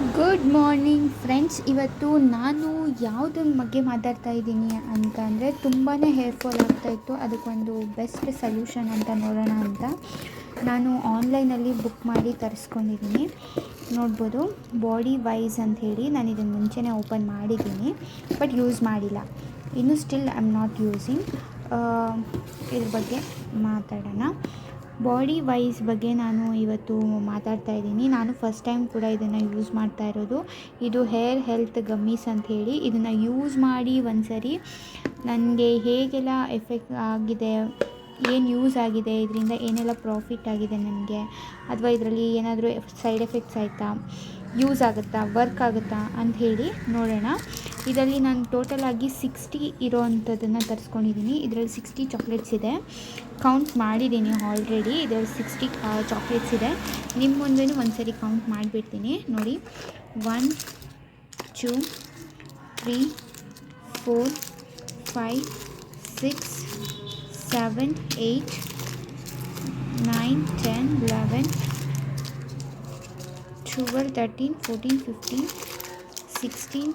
Good morning friends ಇವತ್ತು ನಾನು ಯಾವುದ್ರ ಬಗ್ಗೆ ಮಾತಾಡ್ತಾ ಇದ್ದೀನಿ ಅಂತ ಅಂದರೆ ತುಂಬಾ ಹೇರ್ ಫಾಲ್ ಆಗ್ತಾಯಿತ್ತು ಅದಕ್ಕೊಂದು ಬೆಸ್ಟ್ ಸಲ್ಯೂಷನ್ ಅಂತ ನೋಡೋಣ ಅಂತ. ನಾನು ಆನ್ಲೈನಲ್ಲಿ ಬುಕ್ ಮಾಡಿ ತರಿಸ್ಕೊಂಡಿದ್ದೀನಿ. ನೋಡ್ಬೋದು ಬಾಡಿ ವೈಸ್ ಅಂತ ಹೇಳಿ ನಾನು ಇದನ್ನು ಮುಂಚೆನೇ ಓಪನ್ ಮಾಡಿದ್ದೀನಿ ಬಟ್ ಯೂಸ್ ಮಾಡಿಲ್ಲ. ಇನ್ನು still I am not using ಇದ್ರ ಬಗ್ಗೆ ಮಾತಾಡೋಣ. ಬಾಡಿ ವೈಸ್ ಬಗ್ಗೆ ನಾನು ಇವತ್ತು ಮಾತಾಡ್ತಾ ಇದ್ದೀನಿ. ನಾನು ಫಸ್ಟ್ ಟೈಮ್ ಕೂಡ ಇದನ್ನು ಯೂಸ್ ಮಾಡ್ತಾ ಇರೋದು. ಇದು ಹೇರ್ ಹೆಲ್ತ್ ಗಮ್ಮೀಸ್ ಅಂತ ಹೇಳಿ. ಇದನ್ನು ಯೂಸ್ ಮಾಡಿ ಒಂದು ಸರಿ ನನಗೆ ಹೇಗೆಲ್ಲ ಎಫೆಕ್ಟ್ ಆಗಿದೆ, ಏನು ಯೂಸ್ ಆಗಿದೆ, ಇದರಿಂದ ಏನೆಲ್ಲ ಪ್ರಾಫಿಟ್ ಆಗಿದೆ ನನಗೆ, ಅಥವಾ ಇದರಲ್ಲಿ ಏನಾದರೂ ಸೈಡ್ ಎಫೆಕ್ಟ್ಸ್ ಆಯಿತಾ ಯೂಸ್ ಆಗುತ್ತಾ ವರ್ಕ್ ಆಗುತ್ತಾ ಅಂತ ಹೇಳಿ ನೋಡೋಣ. ಇದರಲ್ಲಿ ನಾನು ಟೋಟಲಾಗಿ ಸಿಕ್ಸ್ಟಿ ಇರೋ ಅಂಥದ್ದನ್ನು ತರಿಸ್ಕೊಂಡಿದ್ದೀನಿ. ಇದರಲ್ಲಿ ಸಿಕ್ಸ್ಟಿ ಚಾಕ್ಲೇಟ್ಸ್ ಇದೆ. ಕೌಂಟ್ ಮಾಡಿದ್ದೀನಿ ಆಲ್ರೆಡಿ ಇದರಲ್ಲಿ ಸಿಕ್ಸ್ಟಿ ಚಾಕ್ಲೇಟ್ಸ್ ಇದೆ. ನಿಮ್ಮ ಮುಂದೆ ಒಂದು ಸರಿ ಕೌಂಟ್ ಮಾಡಿಬಿಡ್ತೀನಿ. ನೋಡಿ one two three four five six seven eight nine ten eleven twelve thirteen fourteen fifteen sixteen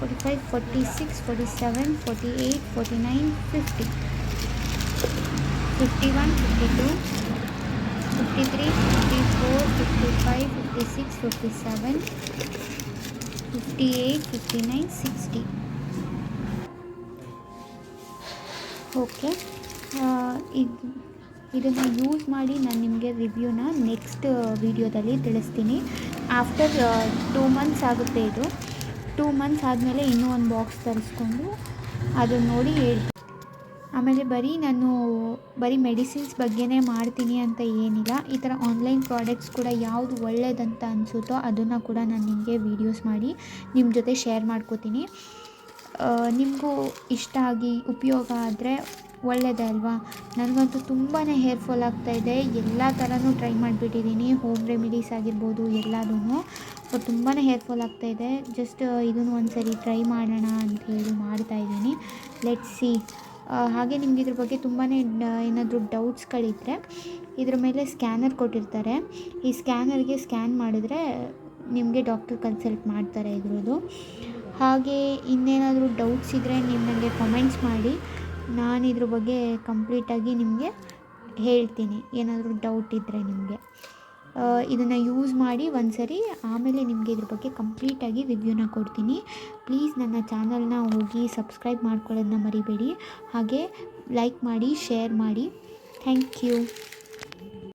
forty five forty six forty seven forty eight forty nine fifty fifty one fifty two fifty three fifty okay ಇದು, ಇದನ್ನು use ಮಾಡಿ ನಾನು ನಿಮಗೆ ರಿವ್ಯೂನ next ವಿಡಿಯೋದಲ್ಲಿ ತಿಳಿಸ್ತೀನಿ. After two months ಆಗುತ್ತೆ ಇದು. ಟೂ ಮಂತ್ಸ್ ಆದಮೇಲೆ ಇನ್ನೂ ಒಂದು ಬಾಕ್ಸ್ ತರಿಸ್ಕೊಂಡು ಅದನ್ನು ನೋಡಿ ಹೇಳ್ತೀನಿ. ಆಮೇಲೆ ಬರೀ ನಾನು ಬರೀ ಮೆಡಿಸಿನ್ಸ್ ಬಗ್ಗೆನೇ ಮಾಡ್ತೀನಿ ಅಂತ ಏನಿಲ್ಲ. ಈ ಥರ ಆನ್ಲೈನ್ ಪ್ರಾಡಕ್ಟ್ಸ್ ಕೂಡ ಯಾವುದು ಒಳ್ಳೆಯದಂತ ಅನಿಸುತ್ತೋ ಅದನ್ನು ಕೂಡ ನಾನು ನಿಮಗೆ ವೀಡಿಯೋಸ್ ಮಾಡಿ ನಿಮ್ಮ ಜೊತೆ ಶೇರ್ ಮಾಡ್ಕೋತೀನಿ. ನಿಮಗೂ ಇಷ್ಟ ಆಗಿ ಉಪಯೋಗ ಆದರೆ ಒಳ್ಳೆಯದೇ ಅಲ್ವಾ? ನನಗಂತೂ ತುಂಬಾ ಹೇರ್ ಫಾಲ್ ಆಗ್ತಾಯಿದೆ ಎಲ್ಲ ಥರನೂ ಟ್ರೈ ಮಾಡಿಬಿಟ್ಟಿದ್ದೀನಿ ಹೋಮ್ ರೆಮಿಡೀಸ್ ಆಗಿರ್ಬೋದು ಎಲ್ಲದೂ ಬಟ್ ತುಂಬಾ ಹೇರ್ ಫಾಲ್ ಆಗ್ತಾಯಿದೆ ಜಸ್ಟ್ ಇದನ್ನು ಒಂದು ಸರಿ ಟ್ರೈ ಮಾಡೋಣ ಅಂತ ಹೇಳಿ ಮಾಡ್ತಾಯಿದ್ದೀನಿ ಲೆಟ್ ಸಿ ಹಾಗೆ ನಿಮ್ಗೆ ಇದ್ರ ಬಗ್ಗೆ ತುಂಬಾ ಏನಾದರೂ ಡೌಟ್ಸ್ಗಳಿದ್ದರೆ ಇದ್ರ ಮೇಲೆ ಸ್ಕ್ಯಾನರ್ ಕೊಟ್ಟಿರ್ತಾರೆ. ಈ ಸ್ಕ್ಯಾನರ್ಗೆ ಸ್ಕ್ಯಾನ್ ಮಾಡಿದ್ರೆ ನಿಮಗೆ ಡಾಕ್ಟರ್ ಕನ್ಸಲ್ಟ್ ಮಾಡ್ತಾರೆ ಇದ್ರದ್ದು. ಹಾಗೆ ಇನ್ನೇನಾದರೂ ಡೌಟ್ಸ್ ಇದ್ದರೆ ನೀವು ನನಗೆ ಕಮೆಂಟ್ಸ್ ಮಾಡಿ. ನಾನು ಇದ್ರ ಬಗ್ಗೆ ಕಂಪ್ಲೀಟಾಗಿ ನಿಮಗೆ ಹೇಳ್ತೀನಿ. ಏನಾದರೂ ಡೌಟ್ ಇದ್ದರೆ ನಿಮಗೆ. ಇದನ್ನು ಯೂಸ್ ಮಾಡಿ ಒಂದು ಸರಿ ಆಮೇಲೆ ನಿಮಗೆ ಇದ್ರ ಬಗ್ಗೆ ಕಂಪ್ಲೀಟಾಗಿ ರಿವ್ಯೂನ ಕೊಡ್ತೀನಿ. ಪ್ಲೀಸ್ ನನ್ನ ಚಾನಲ್ನ ಹೋಗಿ ಸಬ್ಸ್ಕ್ರೈಬ್ ಮಾಡ್ಕೊಳ್ಳೋದನ್ನ ಮರಿಬೇಡಿ. ಹಾಗೆ ಲೈಕ್ ಮಾಡಿ ಶೇರ್ ಮಾಡಿ. Thank you